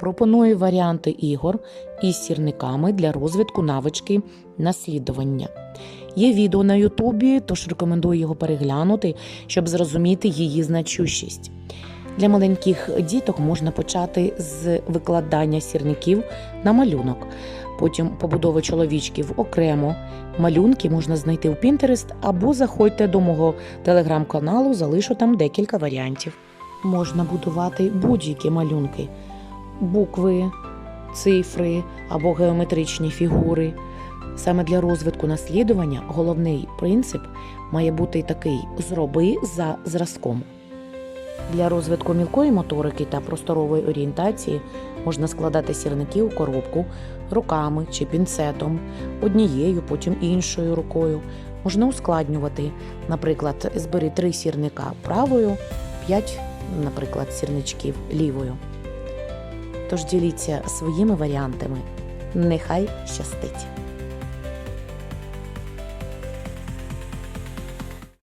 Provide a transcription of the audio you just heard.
Пропоную варіанти ігор із сірниками для розвитку навички наслідування. Є відео на Ютубі, тож рекомендую його переглянути, щоб зрозуміти її значущість. Для маленьких діток можна почати з викладання сірників на малюнок, потім побудови чоловічків окремо. Малюнки можна знайти у Pinterest або заходьте до мого телеграм-каналу, залишу там декілька варіантів. Можна будувати будь-які малюнки, букви, цифри або геометричні фігури. Саме для розвитку наслідування головний принцип має бути такий: зроби за зразком. Для розвитку мілкої моторики та просторової орієнтації можна складати сірники у коробку руками чи пінцетом, однією, потім іншою рукою. Можна ускладнювати. Наприклад, збери три сірника правою, п'ять, наприклад, сірничків лівою. Тож діліться своїми варіантами. Нехай щастить!